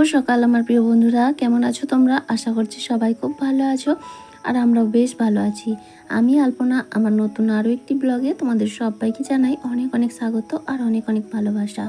শুভ সকাল আমার প্রিয় বন্ধুরা। কেমন আছো তোমরা? আশা করছি সবাই খুব ভালো আছো আর আমরাও বেশ ভালো আছি। আমি আলপনা, আমার নতুন আরও একটি ব্লগে তোমাদের সবাইকে জানাই অনেক অনেক স্বাগত আর অনেক অনেক ভালোবাসা।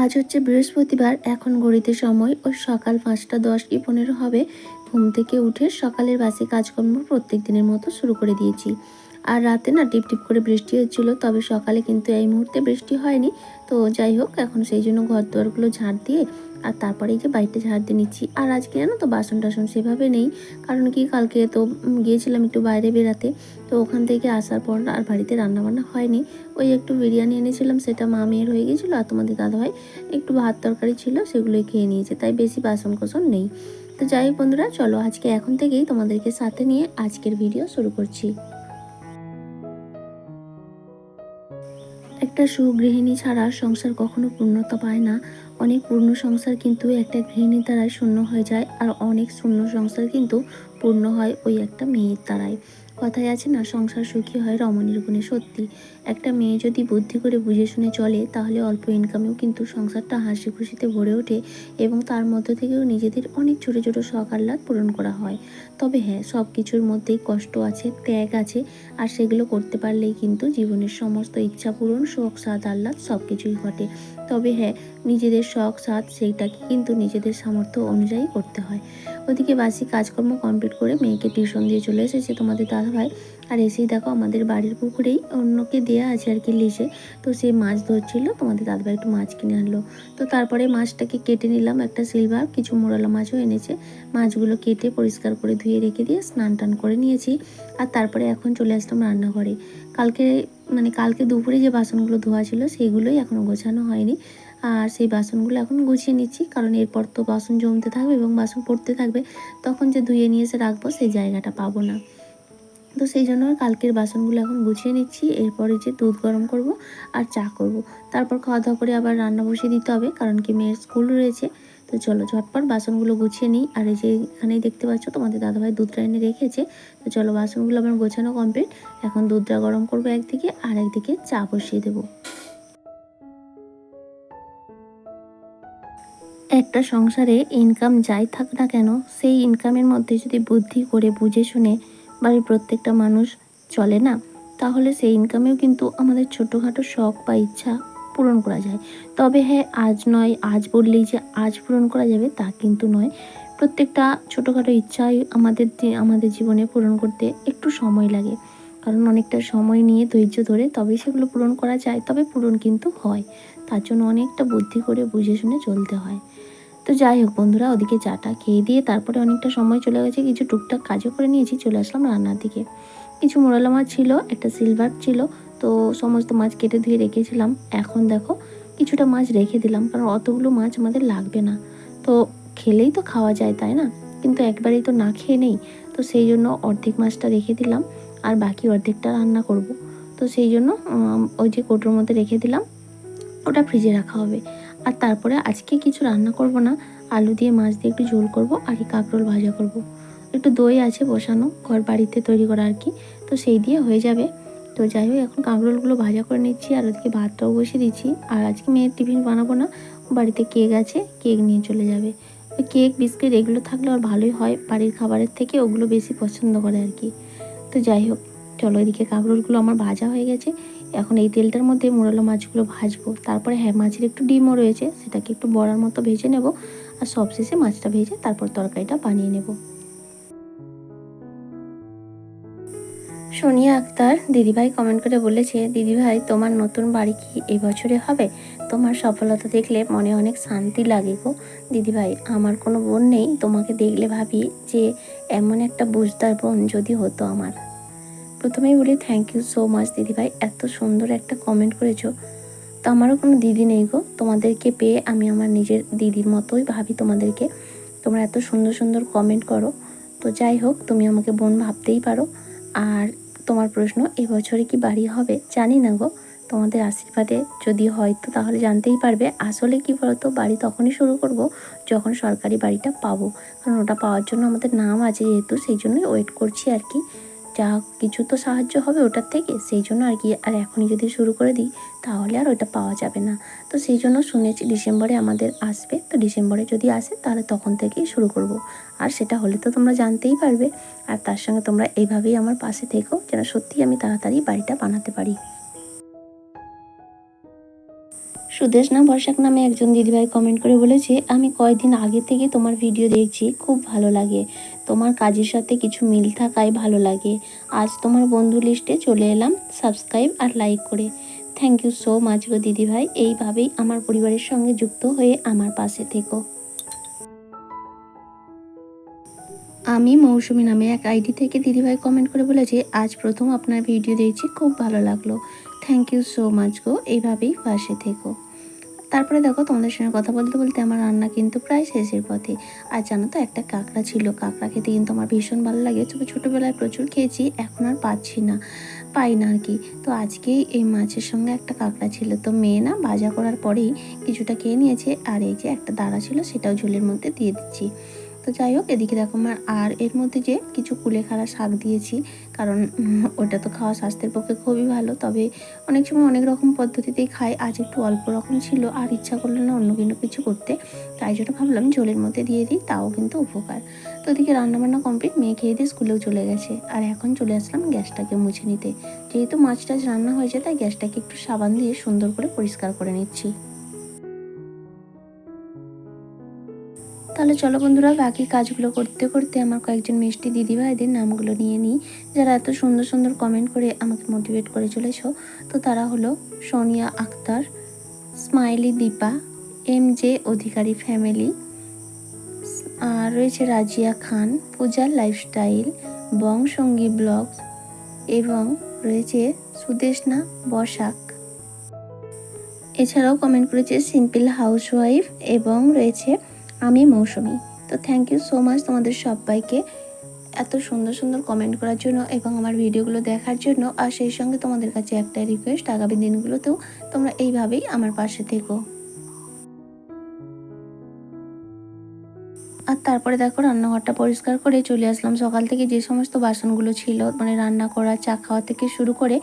আজ হচ্ছে বৃহস্পতিবার, এখন ঘড়িতে সময় ওই সকাল পাঁচটা দশ কি পনেরো হবে। ঘুম থেকে উঠে সকালের বাসে কাজকর্ম প্রত্যেক দিনের মতো শুরু করে দিয়েছি। আর রাতে না টিপ টিপ করে বৃষ্টি হচ্ছিল, তবে সকালে কিন্তু এই মুহূর্তে বৃষ্টি হয়নি। তো যাই হোক, এখন সেই জন্য ঘর দুয়ারগুলো ঝাড় দিয়ে আর তারপরে যে বাড়িটা ঝাড় দিয়ে নিচ্ছি। আর আজকে জানো তো বাসন টাসন সেভাবে নেই, কারণ কি কালকে তো গিয়েছিলাম একটু বাইরে বেরাতে তো ওখান থেকে আসার পর আর বাড়িতে রান্নাবান্না হয়নি। ওই একটু বিরিয়ানি এনেছিলাম, সেটা মা মেয়ের হয়ে গেছিল আর তোমাদের দাদাভাই একটু ভাত তরকারি ছিল, সেগুলোই খেয়ে নিয়েছে, তাই বেশি বাসন কোসন নেই। তো যাই বন্ধুরা, চলো আজকে এখন থেকেই তোমাদেরকে সাথে নিয়ে আজকের ভিডিও শুরু করছি। একটা সুগৃহিণী ছাড়া সংসার কখনো পূর্ণতা পায় না। অনেক পূর্ণ সংসার কিন্তু একটা গৃহিণীর দ্বারাই শূন্য হয়ে যায় আর অনেক শূন্য সংসার কিন্তু পূর্ণ হয় ওই একটা মেয়ের দ্বারাই। কথায় আছে না, সংসার সুখী হয় রমণীর গুণে সত্যি। একটা মেয়ে যদি বুদ্ধি করে বুঝে শুনে চলে, তাহলে অল্প ইনকামেও কিন্তু সংসারটা হাসি খুশিতে ভরে ওঠে এবং তার মধ্যে থেকেও নিজেদের অনেক ছোট ছোট শখ আহ্লাদ পূরণ করা হয়। তবে হ্যাঁ সব কিছুর মধ্যেই কষ্ট আছে, ত্যাগ আছে, আর সেগুলো করতে পারলেই কিন্তু জীবনের সমস্ত ইচ্ছা পূরণ, শখ, স্বাদ, আহ্লাদ সব কিছুই ঘটে। তবে হ্যাঁ নিজেদের শখ, স্বাদ সেইটাকে কিন্তু নিজেদের সামর্থ্য অনুযায়ী করতে হয়। ওদিকে বাসি কাজকর্ম কমপ্লিট করে মেয়েকে টিউশন দিয়ে চলে এসেছে তোমাদের দাদাভাই। আর এসেই দেখো আমাদের বাড়ির পুকুরেই অন্যকে দেয়া আছে আর কি লিসে তো সে মাছ ধরছিল তোমাদের দাদাভাই একটু মাছ কিনে আনলো। তো তারপরে মাছটাকে কেটে নিলাম একটা সিলভার কিছু মোড়ালা মাছও এনেছে। মাছগুলো কেটে পরিষ্কার করে ধুয়ে রেখে দিয়ে স্নান টান করে নিয়েছি। আর তারপরে এখন চলে আসলাম রান্নাঘরে। কালকে মানে কালকে দুপুরে যে বাসনগুলো ধোয়া ছিল সেগুলোই এখনও গোছানো হয়নি। আর সেই বাসনগুলো এখন গুছিয়ে নিচ্ছি, কারণ এরপর তো বাসন জমতে থাকবে এবং বাসন পড়তে থাকবে। তখন যে ধুয়ে নিয়ে এসে রাখব সেই জায়গাটা পাবো না। তো সেই জন্য কালকের বাসনগুলো এখন গুছিয়ে নিচ্ছি, এরপরে যে দুধ গরম করব আর চা করব। তারপর খাওয়া দাওয়া করে আবার রান্না বসিয়ে দিতে হবে, কারণ কি মেয়ের স্কুল রয়েছে। তো চলো ঝটপট বাসনগুলো গুছিয়ে নিই। আর এই যে এখানেই দেখতে পাচ্ছ, তোমাদের দাদাভাই দুধটা এনে রেখেছে। তো চলো বাসনগুলো আমার গোছানো কমপ্লিট এখন দুধটা গরম করব একদিকে, আর একদিকে চা বসিয়ে দেবো। একটা সংসারে ইনকাম যাই থাক না কেন, সেই ইনকামের মধ্যে যদি বুদ্ধি করে বুঝে শুনে বাড়ির প্রত্যেকটা মানুষ চলে না, তাহলে সেই ইনকামেও কিন্তু আমাদের ছোটোখাটো শখ বা ইচ্ছা পূরণ করা যায়। তবে হ্যাঁ আজ নয়, আজ বললেই যে আজ পূরণ করা যাবে তা কিন্তু নয়। প্রত্যেকটা ছোটোখাটো ইচ্ছাই আমাদের আমাদের জীবনে পূরণ করতে একটু সময় লাগে। কারণ অনেকটা সময় নিয়ে ধৈর্য ধরে তবেই সেগুলো পূরণ করা যায়, তবে পূরণ কিন্তু হয়। তার জন্য অনেকটা বুদ্ধি করে বুঝে শুনে চলতে হয়। তো যাই হোক বন্ধুরা, ওদিকে চাটা খেয়ে দিয়ে তারপরে অনেকটা সময় চলে গেছে, কিছু টুকটাক কাজও করে নিয়েছি, চলে আসলাম রান্নার দিকে। কিছু মোরালা মাছ ছিল, একটা সিলভার ছিল, তো সমস্ত মাছ কেটে ধুয়ে রেখেছিলাম। এখন দেখো, কিছুটা মাছ রেখে দিলাম, কারণ অতগুলো মাছ আমাদের লাগবে না। তো খেলেই তো খাওয়া যায়, তাই না? কিন্তু একবারেই তো না খেয়ে নেই, তো সেই জন্য অর্ধেক মাছটা রেখে দিলাম, আর বাকি অর্ধেকটা রান্না করব। তো সেই জন্য ওই যে কৌটোর মধ্যে রেখে দিলাম, ওটা ফ্রিজে রাখা হবে। আর তারপরে আজকে কিছু রান্না করব না। আলু দিয়ে, মাছ দিয়ে একটু ঝোল করব, আর কি কাঁকরোল ভাজা করব। একটু দই আছে বসানো, ঘর বাড়িতে তৈরি করা আর কি। তো সেই দিয়ে হয়ে যাবে। তো যাই হোক, এখন কাঁকরোলগুলো ভাজা করে নিচ্ছি, আর ওদিকে ভাতটাও বসিয়ে দিচ্ছি। আর আজকে মেয়ের টিফিন বানাবো না বাড়িতে কেক আছে, কেক নিয়ে চলে যাবে। ওই কেক, বিস্কিট এগুলো থাকলে আর ভালোই হয়, বাড়ির খাবারের থেকে ওগুলো বেশি পছন্দ করে আর কি। তো যাই হোক, চলো এদিকে কাঁকরোলগুলো আমার ভাজা হয়ে গেছে। এখন এই তেলটার মধ্যে মোড়ালো মাছগুলো ভাজবো। তারপরে হ্যাঁ মাছের একটু ডিমও রয়েছে, সেটাকে একটু বড়ার মতো ভেজে নেব। আর সবশেষে মাছটা ভেজে তারপর তরকারিটা বানিয়ে নেব। সোনিয়া আক্তার দিদিভাই কমেন্ট করে বলেছে, দিদিভাই, তোমার নতুন বাড়ি কি এবছরে হবে? তোমার সফলতা দেখলে মনে অনেক শান্তি লাগে গো। দিদিভাই, আমার কোনো বোন নেই। তোমাকে দেখলে ভাবি যে এমন একটা বুঝদার বোন যদি হতো আমার। প্রথমেই বলি থ্যাংক ইউ সো মাচ দিদিভাই, এত সুন্দর একটা কমেন্ট করেছ। তো আমারও কোনো দিদি নেই গো, তোমাদেরকে পেয়ে আমি আমার নিজের দিদির মতোই ভাবি তোমাদেরকে। তোমরা এত সুন্দর সুন্দর কমেন্ট করো। তো যাই হোক, তুমি আমাকে বোন ভাবতেই পারো। আর তোমার প্রশ্ন, এবছরে কি বাড়ি হবে? জানি না গো। তোমাদের আশীর্বাদে যদি হয় তো তাহলে জানতেই পারবে। আসলে কি বলতো, বাড়ি তখনই শুরু করব যখন সরকারি বাড়িটা পাবো। কারণ ওটা পাওয়ার জন্য আমাদের নাম আছে যেহেতু, সেই জন্যই ওয়েট করছি আর কি। যা কিছু তো সাহায্য হবে ওটার থেকে, সেই জন্য আর কি, আর এখনই যদি শুরু করে দিই, তাহলে আর ওটা পাওয়া যাবে না। তো সেই জন্য শুনেছি ডিসেম্বরে আমাদের আসবে, তো ডিসেম্বরে যদি আসে তাহলে তখন থেকেই শুরু করব। আর সেটা হলে তো তোমরা জানতেই পারবে, আর তার সঙ্গে তোমরা এইভাবেই আমার পাশে থেকো, যেন সত্যি আমি তাড়াতাড়ি বাড়িটা বানাতে পারি। সুদেশনা বর্ষাক নামে একজন দিদিভাই কমেন্ট করে বলেছে, আমি কয়েকদিন আগে থেকে তোমার ভিডিও দেখছি, খুব ভালো লাগে। তোমার কাজের সাথে কিছু মিল থাকায় ভালো লাগে। আজ তোমার বন্ধু লিস্টে চলে এলাম সাবস্ক্রাইব আর লাইক করে। থ্যাংক ইউ সো মাচ গো দিদিভাই। এইভাবেই আমার পরিবারের সঙ্গে যুক্ত হয়ে আমার পাশে থেকো। আমি মৌসুমী নামে এক আইডি থেকে দিদিভাই কমেন্ট করে বলেছে আজ প্রথম আপনার ভিডিও দেখছি, খুব ভালো লাগল। থ্যাংক ইউ সো মাচ গো। এইভাবেই পাশে থেকো। তারপরে দেখো তোমাদের সঙ্গে কথা বলতে বলতে আমার রান্না কিন্তু প্রায় শেষের পথে। আর জানো তো, একটা কাঁকড়া ছিল। কাঁকড়া খেতে কিন্তু আমার ভীষণ ভালো লাগে। তবে ছোটোবেলায় প্রচুর খেয়েছি, এখন আর পাচ্ছি না, পাই না আর কি। তো আজকেই এই মাছের সঙ্গে একটা কাঁকড়া ছিল। তো মেয়ে না ভাজা করার পরেই কিছুটা খেয়ে নিয়েছে। আর এই যে একটা দাঁড়া ছিল, সেটাও ঝোলের মধ্যে দিয়ে দিচ্ছি। তো যাই হোক, এদিকে দেখো আমার আর এর মধ্যে যে কিছু কুলেখাড়া শাক দিয়েছি, কারণ ওটা তো খাওয়া স্বাস্থ্যের পক্ষে খুবই ভালো, তবে অনেক সময় অনেক রকম পদ্ধতিতেই খাই, আজ একটু অল্প রকম ছিল, আর ইচ্ছা করল না অন্য কিন্তু কিছু করতে, তাই জন্য ভাবলাম ঝোলের মধ্যে দিয়ে দিই, তাও কিন্তু উপকার। তো ওদিকে রান্নাবান্না কমপ্লিট মেয়ে খেয়ে দিয়ে স্কুলেও চলে গেছে, আর এখন চলে আসলাম গ্যাসটাকে মুছে নিতে। যেহেতু মাছ টাছ রান্না হয়েছে, তাই গ্যাসটাকে একটু সাবান দিয়ে সুন্দর করে পরিষ্কার করে নিচ্ছি। তাহলে চলো বন্ধুরা, বাকি কাজগুলো করতে করতে আমার কয়েকজন মিষ্টি দিদিভাইদের নামগুলো নিয়ে নিই। যারা এত সুন্দর সুন্দর কমেন্ট করে আমাকে মোটিভেট করে চলেছো, তো তারা হলো Sonia Akter, smiley Dipa, M J Adhikari family আর রয়েছে রাজিয়া খান পূজার লাইফস্টাইল বংসঙ্গী ব্লগ এবং রয়েছে সুদেশনা বসাক। এছাড়াও কমেন্ট করেছে সিম্পল হাউসওয়াইফ এবং রয়েছে আমি মৌসুমি। তো থ্যাংক ইউ সো মাচ তোমাদের সবাইকে এত সুন্দর সুন্দর কমেন্ট করার জন্য এবং আমার ভিডিওগুলো দেখার জন্য। আর সেই সঙ্গে তোমাদের কাছে একটা রিকোয়েস্ট আগামী দিনগুলোতেও তোমরা এইভাবেই আমার পাশে থেকো। আর তারপরে দেখো রান্নাঘরটা পরিষ্কার করে চলে আসলাম। সকাল থেকে যে সমস্ত বাসনগুলো ছিল মানে রান্না করা, চা খাওয়া থেকে শুরু করে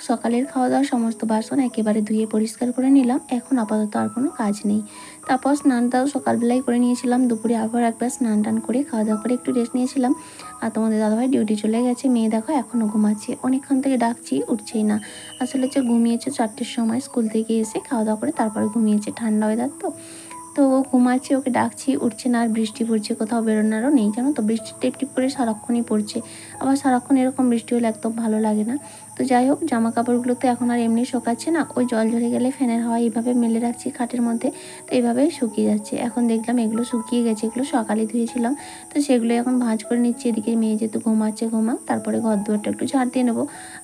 সকালের খাওয়া দাওয়া সমস্ত বাসন একেবারে ধুয়ে পরিষ্কার করে নিলাম। এখন আপাতত আর কোনো কাজ নেই। তারপর স্নানটাও সকালবেলায় করে নিয়েছিলাম। দুপুরে আবার একবার স্নান টান করে খাওয়া দাওয়া করে একটু রেস্ট নিয়েছিলাম। আর তোমাদের দাদাভাই ডিউটি চলে গেছে। মেয়ে দেখো এখনও ঘুমাচ্ছে। অনেকক্ষণ থেকে ডাকছি, উঠছেই না। আসলে হচ্ছে ঘুমিয়েছে চারটের সময় স্কুল থেকে এসে খাওয়া দাওয়া করে তারপরে ঘুমিয়েছে। ঠান্ডা ওয়েদার তো। তো ও ঘুমাচ্ছে, ওকে ডাকছি, উঠছে না। আর বৃষ্টি পড়ছে, কোথাও বেরোনারও নেই। জানো তো বৃষ্টি টিপ টিপ করে সারাক্ষণই পড়ছে। আবার সারাক্ষণ এরকম বৃষ্টি হলে একদম ভালো লাগে না। তো যাই হোক জামা কাপড়গুলো তো এখন আর এমনি শোকাচ্ছে না। ওই জল ঝরে গেলে ফ্যানের হাওয়া এইভাবে মেলে রাখছি খাটের মধ্যে, তো এইভাবেই শুকিয়ে যাচ্ছে। এখন দেখলাম এগুলো শুকিয়ে গেছে, এগুলো সকালে ধুয়েছিলাম। তো সেগুলো এখন ভাঁজ করে নিচ্ছি, এদিকে মেয়ে যেহেতু ঘুমাচ্ছে, ঘুমাক, তারপরে ঘর দুয়ারটা একটু ঝাড় দিয়ে নেব।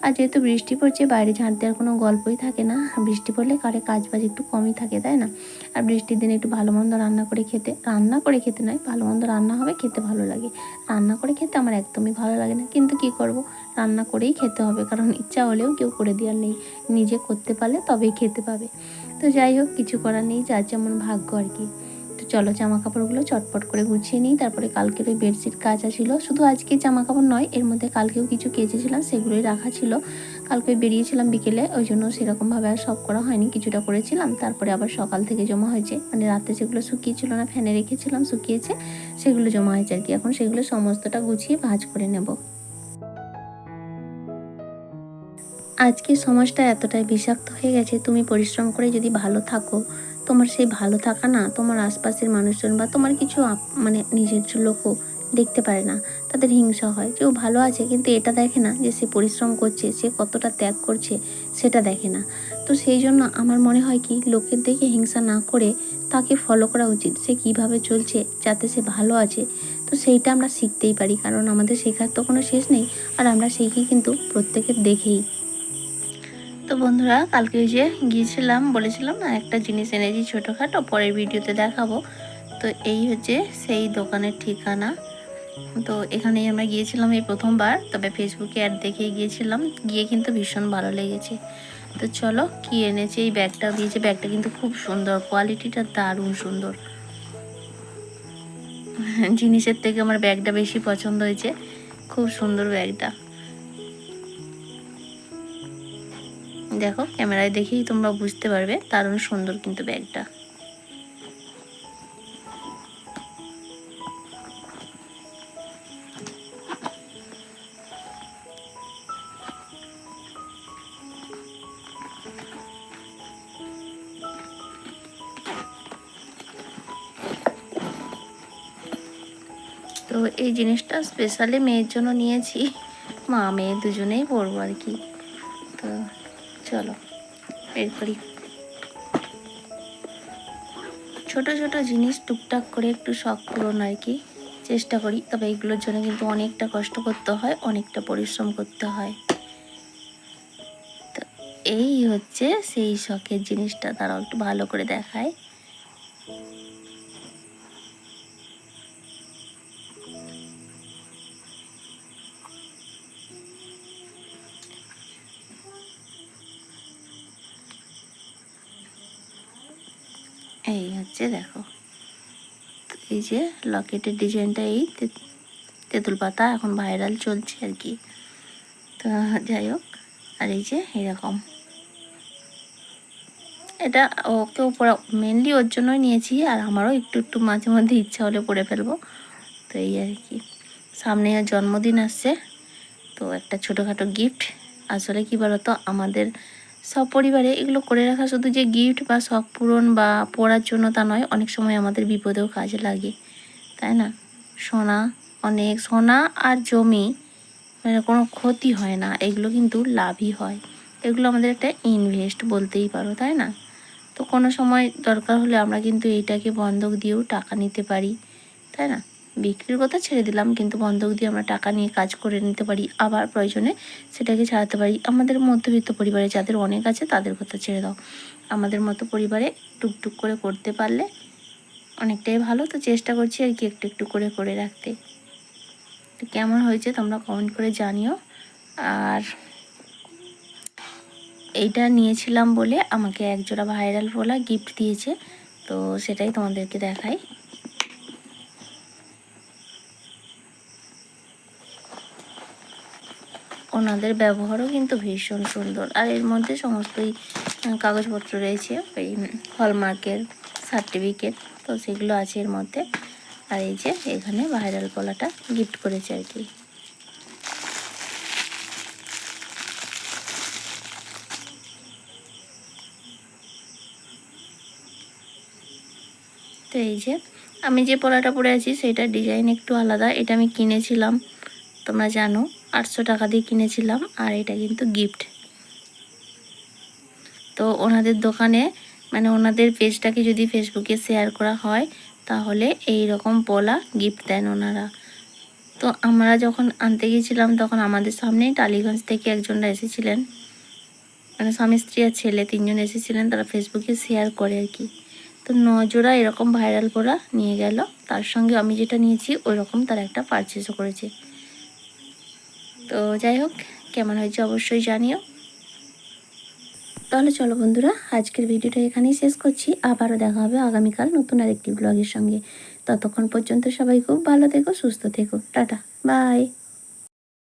আর যেহেতু বৃষ্টি পড়ছে, বাইরে ঝাড় দেওয়ার কোনো গল্পই থাকে না। বৃষ্টি পড়লে কারে কাজ বাজ একটু কমই থাকে, তাই না? আর বৃষ্টির দিনে একটু ভালো মন্দ রান্না করে খেতে, রান্না করে খেতে নয়, ভালো মন্দ রান্না হবে, খেতে ভালো লাগে। রান্না করে খেতে আমার একদমই ভালো লাগে না। কিন্তু কি করব? রান্না করেই খেতে হবে। কারণ ইচ্ছা হলেও কেউ করে দেওয়ার নেই। নিজে করতে পারলে তবেই খেতে পাবে। তো যাই হোক, কিছু করার নেই। যার যেমন ভাগ্য আর কি। তো চলো জামা কাপড়গুলো চটপট করে গুছিয়ে নিই। তারপরে কালকের ওই বেডশিট কাচা ছিল শুধু আজকে জামা কাপড় নয়, এর মধ্যে কালকেও কিছু কেচেছিলাম, সেগুলোই রাখা ছিল। কালকে বেরিয়েছিলাম বিকেলে, ওই জন্য সেরকমভাবে আর সব করা হয়নি। কিছুটা করেছিলাম, তারপরে আবার সকাল থেকে জমা হয়েছে। মানে রাতে যেগুলো শুকিয়েছিল না, ফ্যানে রেখেছিলাম, শুকিয়েছে, সেগুলো জমা হয়েছে আর কি। এখন সেগুলো সমস্তটা গুছিয়ে ভাজ করে নেব। আজকে সমাজটা এতটাই বিষাক্ত হয়ে গেছে, তুমি পরিশ্রম করে যদি ভালো থাকো, তোমার সেই ভালো থাকা না তোমার আশপাশের মানুষজন বা তোমার কিছু মানে নিজের লোকও দেখতে পারে না। তাদের হিংসা হয় যে ও ভালো আছে কিন্তু এটা দেখে না যে সে পরিশ্রম করছে, সে কতটা ত্যাগ করছে সেটা দেখে না। তো সেই জন্য আমার মনে হয় কি, লোকের দেখে হিংসা না করে তাকে ফলো করা উচিত, সে কীভাবে চলছে যাতে সে ভালো আছে। তো সেইটা আমরা শিখতেই পারি, কারণ আমাদের শেখার তো কোনো শেষ নেই, আর আমরা শিখি কিন্তু প্রত্যেকের দেখেই। তো বন্ধুরা, কালকে যে গিয়েছিলাম, বলেছিলাম না, একটা জিনিস এনেছি ছোটোখাটো, পরের ভিডিওতে দেখাবো। তো এই হচ্ছে সেই দোকানের ঠিকানা। তো এখানেই আমরা গিয়েছিলাম এই প্রথমবার, তবে ফেসবুকে অ্যাড দেখে গিয়েছিলাম, গিয়ে কিন্তু ভীষণ ভালো লেগেছে। তো চলো, কি এনেছে, এই ব্যাগটা দিয়েছে, ব্যাগটা কিন্তু খুব সুন্দর কোয়ালিটিটা দারুণ সুন্দর। জিনিসের থেকে আমার ব্যাগটা বেশি পছন্দ হয়েছে, খুব সুন্দর ব্যাগটা। দেখো, ক্যামেরায় দেখেই তোমরা বুঝতে পারবে, দারুণ সুন্দর কিন্তু ব্যাগটা। তো এই জিনিসটা স্পেশালি মেয়ের জন্য নিয়েছি। মা, মেয়ে দুজনেই পরবো আর কি। বের করি ছোট ছোট জিনিস টুকটাক করে একটু শখ পূরণ আর কি? চেষ্টা করি, তবে এগুলোর জন্য কিন্তু অনেকটা কষ্ট করতে হয়, অনেকটা পরিশ্রম করতে হয়। তো এই হচ্ছে সেই শখের জিনিসটা তারা একটু ভালো করে দেখায়। এই হচ্ছে দেখো। এই যে লকেটের ডিজাইনটা এই তেঁতুল পাতা এখন ভাইরাল চলছে আর কি। তো যাই হোক, আর এই যে এরকম। এটা ওকে পরা মেনলি ওর জন্যই নিয়েছি আর আমারও একটু একটু মাঝে মধ্যে ইচ্ছা হলে পরে ফেলব। তো এই আর কি। সামনে জন্মদিন আসছে, তো একটা ছোটোখাটো গিফট আসলে কি বলতো? আমাদের সব পরিবারে এগুলো করে রাখা শুধু যে গিফট বা শখ পূরণ বা পড়ার জন্য তা নয়, অনেক সময় আমাদের বিপদেও কাজে লাগে, তাই না? সোনা অনেক, সোনা আর জমি মানে কোনো ক্ষতি হয় না, এগুলো কিন্তু লাভই হয়। এগুলো আমাদের একটা ইনভেস্ট বলতেই পারো, তাই না? তো কোনো সময় দরকার হলে আমরা কিন্তু এইটাকে বন্ধক দিয়েও টাকা নিতে পারি, তাই না? বিক্রির কথা ছেড়ে দিলাম, কিন্তু বন্ধক দিয়ে আমরা টাকা নিয়ে কাজ করে নিতে পারি, আবার প্রয়োজনে সেটাকে ছাড়াতে পারি। আমাদের মধ্যবিত্ত পরিবারে যাদের অনেক আছে, তাদের কথা ছেড়ে দাও। আমাদের মতো পরিবারে টুকটুক করে করতে পারলে অনেকটাই ভালো। তো চেষ্টা করছি আর কি একটু একটু করে করে রাখতে। তো কেমন হয়েছে তোমরা কমেন্ট করে জানিও। আর এইটা নিয়েছিলাম বলে আমাকে একজোড়া ভাইরাল বলা গিফট দিয়েছে। তো সেটাই তোমাদেরকে দেখাই। ওনাদের ব্যবহারও কিন্তু ভীষণ সুন্দর। আর এর মধ্যে সমস্তই কাগজপত্র রয়েছে, ওই হলমার্কের সার্টিফিকেট তো সেগুলো আছে এর মধ্যে। আর এই যে, এখানে ভাইরাল কলাটা গিফট করেছে আর কি। তো এই যে, আমি যে পলাটা পরে আছি, সেটার ডিজাইন একটু আলাদা। এটা আমি কিনেছিলাম, তোমরা জানো। আটশো টাকা দিয়ে কিনেছিলাম, আর এটা কিন্তু গিফট তো ওনাদের দোকানে মানে ওনাদের পেজটাকে যদি ফেসবুকে শেয়ার করা হয়, তাহলে এই রকম পলা গিফট দেন ওনারা। তো আমরা যখন আনতে গিয়েছিলাম, তখন আমাদের সামনেই টালিগঞ্জ থেকে একজনরা এসেছিলেন। মানে স্বামী স্ত্রী আর ছেলে তিনজন এসেছিলেন, তারা ফেসবুকে শেয়ার করে আর কি। তো নজোড়া এরকম ভাইরাল করা নিয়ে গেল। তার সঙ্গে আমি যেটা নিয়েছি ওই রকম তারা একটা পারচেসও করেছে। তো যাই হোক, কেমন হয়েছে অবশ্যই জানিও। তাহলে চলো বন্ধুরা, আজকের ভিডিওটা এখানেই শেষ করছি। আবারও দেখা হবে আগামীকাল নতুন আরেকটি ব্লগের সঙ্গে। ততক্ষণ পর্যন্ত সবাই খুব ভালো থেকো, সুস্থ থেকো। Tata, bye.